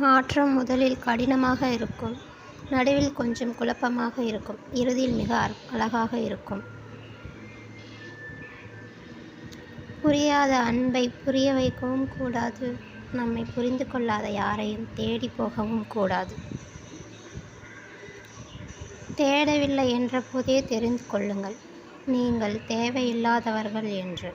மாற்றம் முதலில் கடினமாக இருக்கும். நடுவில் கொஞ்சம் குழப்பமாக இருக்கும். இறுதியில் மிக அழகாக இருக்கும். புரியாத அன்பை புரிய வைக்கவும் கூடாது. நம்மை புரிந்து கொள்ளாத யாரையும் தேடி போகவும் கூடாது. தேடவில்லை என்ற போதே தெரிந்து கொள்ளுங்கள். நீங்கள் தேவையில்லாதவர்கள் என்று.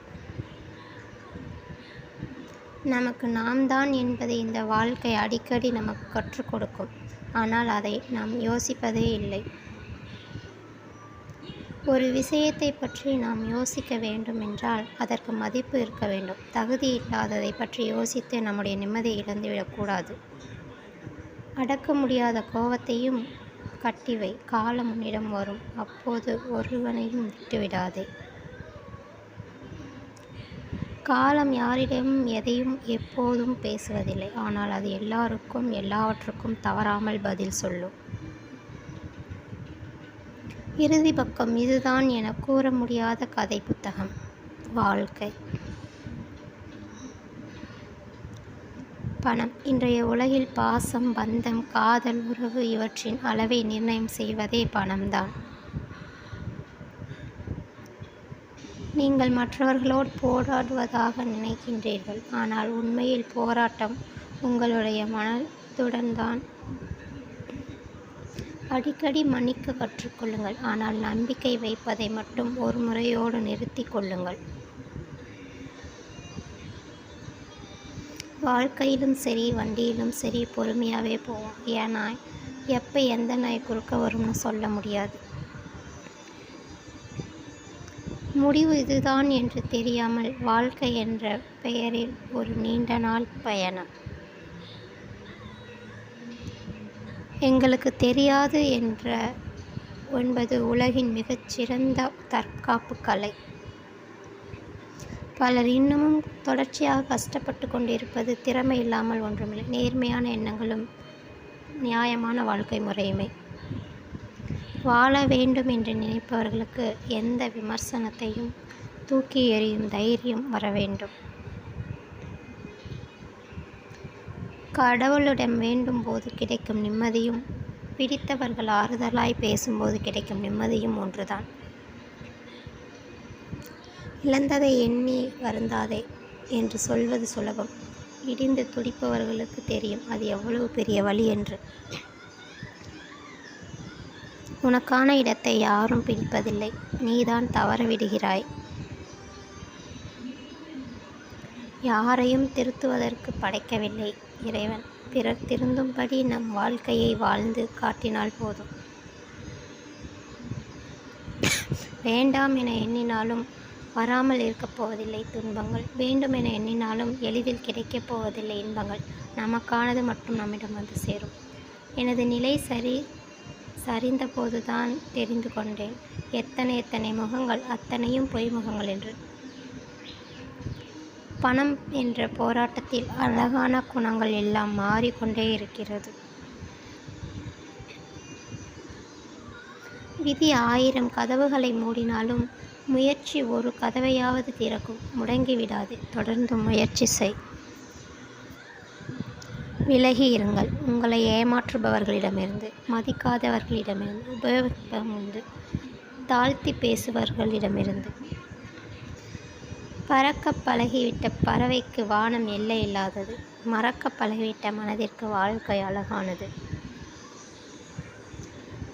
நமக்கு நாம் தான் என்பதை இந்த வாழ்க்கை அடிக்கடி நமக்கு கற்றுக் கொடுக்கும். ஆனால் அதை நாம் யோசிப்பதே இல்லை. ஒரு விஷயத்தை பற்றி நாம் யோசிக்க வேண்டும் என்றால் அதற்கு மதிப்பு இருக்க வேண்டும். தகுதி இல்லாததை பற்றி யோசித்து நம்முடைய நிம்மதியை இழந்துவிடக்கூடாது அடக்க முடியாத கோபத்தையும் கட்டிவை காலம் உன்னிடம் வரும். அப்போது ஒருவனையும் விட்டுவிடாதே. காலம் யாரிடமும் எதையும் எப்போதும் பேசுவதில்லை. ஆனால் அது எல்லாருக்கும் எல்லாவற்றுக்கும் தவறாமல் பதில் சொல்லும். இறுதி பக்கம் இதுதான் என கூற முடியாத கதை புத்தகம். வாழ்க்கை. பணம். இன்றைய உலகில் பாசம் பந்தம் காதல் உறவு இவற்றின் அளவை நிர்ணயம் செய்வதே பணம்தான். நீங்கள் மற்றவர்களோடு போராடுவதாக நினைக்கின்றீர்கள். ஆனால் உண்மையில் போராட்டம் உங்களுடைய மனதுடன் தான். அடிக்கடி மன்னிக்க கற்றுக்கொள்ளுங்கள் ஆனால் நம்பிக்கை வைப்பதை மட்டும் ஒரு முறையோடு நிறுத்தி கொள்ளுங்கள். வாழ்க்கையிலும் சரி வண்டியிலும் சரி பொறுமையாகவே போவோம். ஏன்னா எப்போ எந்த நாய் குறுக்க வரும்னு சொல்ல முடியாது. முடிவு இதுதான் என்று தெரியாமல் வாழ்க்கை என்ற பெயரில் ஒரு நீண்ட நாள் பயணம். எங்களுக்கு தெரியாது என்ற ஒன்பது உலகின் மிகச்சிறந்த தற்காப்பு கலை. பலர் இன்னமும் தொடர்ச்சியாக கஷ்டப்பட்டு கொண்டிருப்பது திறமை இல்லாமல் ஒன்றுமில்லை. நேர்மையான எண்ணங்களும் நியாயமான வாழ்க்கை முறையுமே. வாழ வேண்டும் என்று நினைப்பவர்களுக்கு எந்த விமர்சனத்தையும் தூக்கி எறியும் தைரியம் வர வேண்டும் கடவுளிடம் வேண்டும் போது கிடைக்கும் நிம்மதியும் பிடித்தவர்கள் ஆறுதலாய் பேசும்போது கிடைக்கும் நிம்மதியும் ஒன்றுதான். இழந்ததை எண்ணி வருந்தாதே என்று சொல்வது சுலபம். இடிந்து துடிப்பவர்களுக்கு தெரியும் அது எவ்வளவு பெரிய வழி என்று. உனக்கான இடத்தை யாரும் பிடிப்பதில்லை. நீதான் தவற விடுகிறாய் யாரையும் திருத்துவதற்கு படைக்கவில்லை இறைவன். பிறர் திருந்தும்படி நம் வாழ்க்கையை வாழ்ந்து காட்டினால் போதும். வேண்டாம் என எண்ணினாலும் வராமல் இருக்கப் போவதில்லை துன்பங்கள். வேண்டும் என எண்ணினாலும் எளிதில் கிடைக்கப் போவதில்லை இன்பங்கள். நமக்கானது மட்டும் நம்மிடம் வந்து சேரும். எனது நிலை சரி சரிந்தபோதுதான் தெரிந்து கொண்டேன். எத்தனை எத்தனை முகங்கள் அத்தனையும் பொய் முகங்கள் என்று. பணம் என்ற போராட்டத்தில் அழகான குணங்கள் எல்லாம் மாறிக்கொண்டே இருக்கிறது. விதி ஆயிரம் கதவுகளை மூடினாலும் முயற்சி ஒரு கதவையாவது திறக்கும். முடங்கிவிடாது. தொடர்ந்து முயற்சி செய். விலகி இருங்கள் உங்களை ஏமாற்றுபவர்களிடமிருந்து மதிக்காதவர்களிடமிருந்து உபயோகமிருந்து தாழ்த்தி பேசுபவர்களிடமிருந்து. பறக்க பழகிவிட்ட பறவைக்கு வானம் எல்லை இல்லாதது மறக்க பழகிவிட்ட மனதிற்கு வாழ்க்கை அழகானது.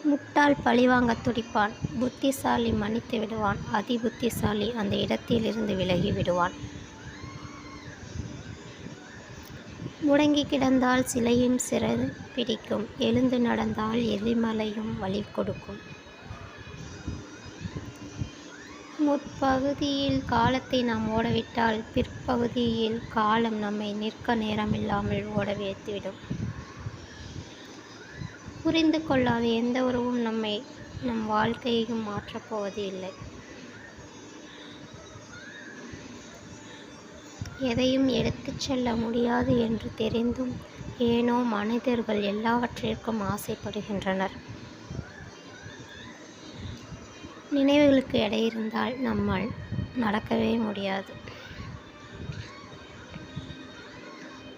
முட்டாள் பழிவாங்க துடிப்பான் புத்திசாலி மன்னித்து விடுவான் அதி புத்திசாலி அந்த இடத்திலிருந்து விலகி விடுவான். முடங்கி கிடந்தால் சிலையும் சிறு பிடிக்கும். எழுந்து நடந்தால் எரிமலையும் வழி கொடுக்கும். முற்பகுதியில் காலத்தை நாம் ஓடவிட்டால் பிற்பகுதியில் காலம் நம்மை நிற்க நேரமில்லாமல் ஓட வைத்துவிடும். புரிந்து கொள்ளாத எந்த உறவும் நம்மை நம் வாழ்க்கையையும் மாற்றப் போவது இல்லை எதையும் எடுத்துச் செல்ல முடியாது என்று தெரிந்தும் ஏனோ மனிதர்கள் எல்லாவற்றிற்கும் ஆசைப்படுகின்றனர். நினைவுகளுக்கு எடை இருந்தால் நம்மால் நடக்கவே முடியாது.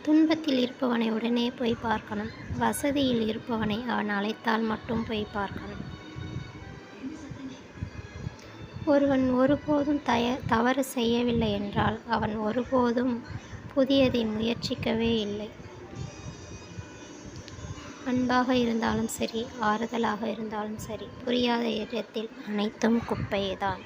துன்பத்தில் இருப்பவனை உடனே போய் பார்க்கணும். வசதியில் இருப்பவனை அவன் அழைத்தால் மட்டும் போய் பார்க்கணும். ஒருவன் ஒருபோதும் தய தவறு செய்யவில்லை என்றால் அவன் ஒருபோதும் புதியதை முயற்சிக்கவே இல்லை. அன்பாக இருந்தாலும் சரி ஆறுதலாக இருந்தாலும் சரி புரியாத இடத்தில் அனைத்தும் குப்பையே தான்